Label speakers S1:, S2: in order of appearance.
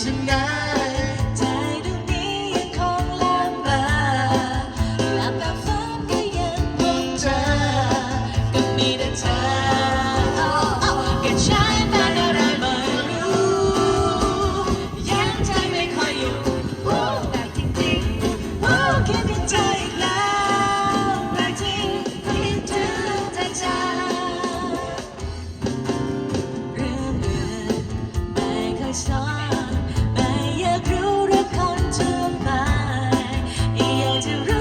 S1: ฉัใจดวงนี้ยังคงลำบาหลับตาฝันก็ยังพบเจอกัมีแต่เธอแค่ใช้ตาอะไรม่รู้ ยังใจไม่ค่อยอยู่แปลจริงๆแค่พิจารณาอีกแล้วแปลจริงที่เธอจะจากเรื่องเดิมไม่เคยส to